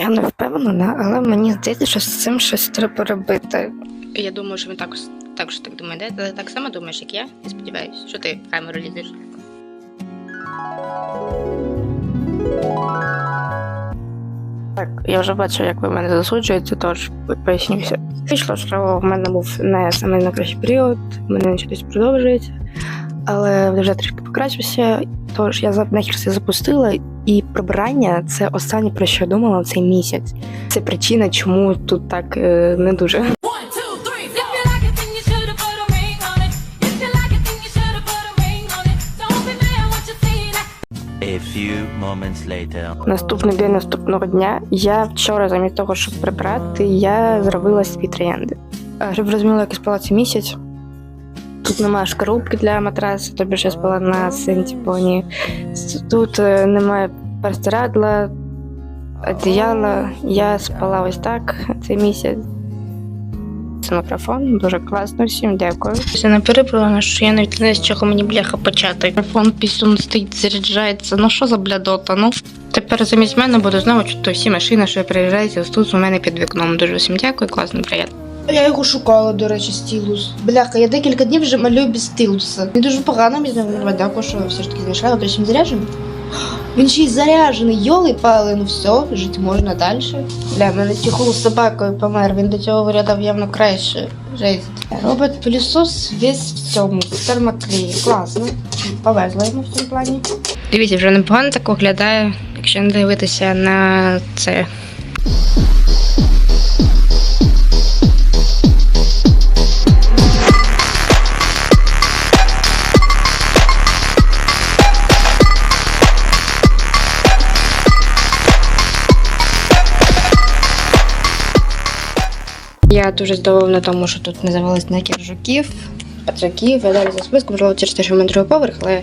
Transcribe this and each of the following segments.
Я не впевнена, але мені здається, що з цим щось треба робити. Я думаю, що він також також так думає, де? Ти так само думаєш, як я? Я сподіваюся, що ти в камеру лізеш. Так, я вже бачу, як ви мене засуджуєте, тож пояснюся. Вийшло, що в мене був не саме найкращий період, в мене щось продовжується, але вже трішки покращився. Тож я за- нахер все запустила, і прибирання це останнє про що я думала цей місяць. Це причина, чому тут так е, не дуже. A few moments later. Наступний день наступного дня я вчора, замість того, щоб прибрати, я зробила свій троянди. Щоб ви розуміли, як я спала цей місяць. Тут немає шкарубки для матрасу, тобі я спала на синтепоні. Тут е, немає простирадла, одіяла. Я спала ось так цей місяць. Це мікрофон, дуже класно, всім дякую. Все не переплювано, що я навіть не знаю, з чого мені бляха почати. Телефон пісюн стоїть, заряджається. Ну що за блядота? Ну тепер замість мене буду знову чути всі машини, що приїжджають ось тут у мене під вікном. Дуже всім дякую, класно, приємно. Я його шукала, до речі, стілус. Бляха, я декілька днів вже малюю без стілуса. Він дуже погано мені знав, дякую, що все ж таки знайшла, але він заряджений. Він ще й заряджений, йоли пали, ну все, жити можна далі. Бля, мене чехол з собакою помер, він до цього виглядав явно краще. Жесть. Робот пилісос весь в цьому, в термоклеї. Класно. Повезла йому в цьому плані. Дивіться, вже непогано так виглядає, якщо не дивитися на це. Я дуже здивована тому, що тут не завелось ніяких жуків, патраків, я далі за списком, можливо, через те, що в мене другий поверх, але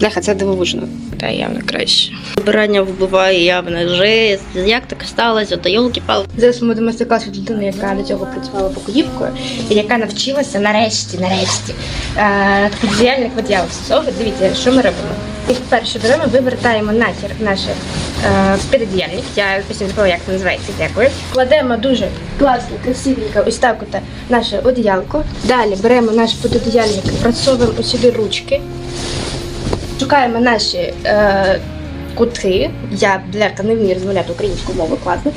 бляха, це дивовижно. Та явно краще. Вибирання вбиває явно жесть. Як так сталося? Та йолки палки Зараз ми будемо клас від людини, яка до цього працювала покоївкою, і яка навчилася нарешті, нарешті, е, такий діяльник виділався. Дивіться, що ми робимо. І перше беремо, вивертаємо нахер наш е, підодіяльник. Я після забула, як це називається, дякую. Кладемо дуже класно, красивенько, ось так от наше одіялко. Далі беремо наш підодіяльник, просовуємо сюди ручки, шукаємо наші. Е, кути. Я бляка не вмію розмовляти українську мову, класно.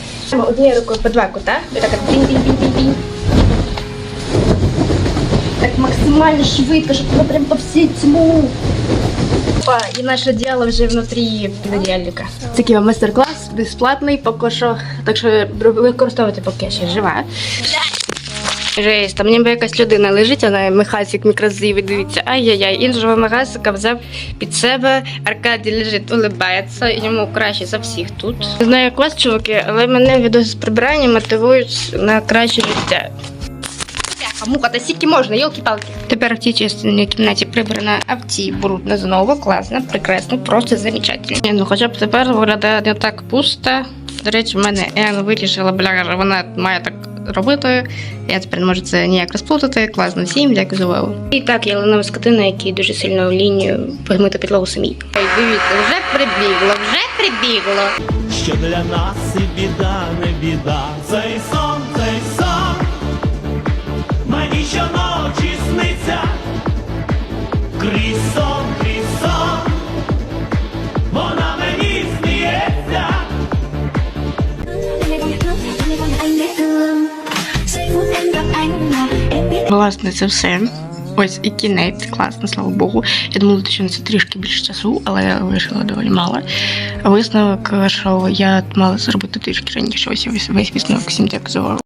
Однією рукою по два кута. Так. Так максимально швидко, щоб воно прям по всій тьму. І наше діяло вже внутрі підодіяльника. Такий вам майстер-клас, безплатний поки що. Так що використовуйте, поки ще жива. Жесть, там ніби якась людина лежить, вона мехасик мікрозивий, дивіться, ай-яй-яй, іншого мехасика взяв під себе, Аркадій лежить, улибається, йому краще за всіх тут. Не знаю, як вас, чуваки, але мене відео з прибирання мотивують на краще життя. Бляха, муха, та скільки можна, йолки-палки. Тепер в цій частині кімнаті прибрана, а в цій брудно знову, класно, прекрасно, просто замечательно. Ні, Ну хоча б тепер виглядає не так пусто. До речі, в мене Ен вирішила, бля, вона має так робити. Я тепер не можу це ніяк розплутати. Класно всім, дякую за увагу. І так, я ленова скотина, який дуже сильно лінію помити підлогу самій. Ой, дивіться, вже прибігло, вже прибігло. що для нас і біда, не біда. Цей сон, Власне, це все. Ось і кінець, класно, слава Богу. Я думала, що на це трішки більше часу, але я вирішила доволі мало. Висновок, що я мала зробити трішки раніше. Ось весь висновок. Всім дякую за увагу.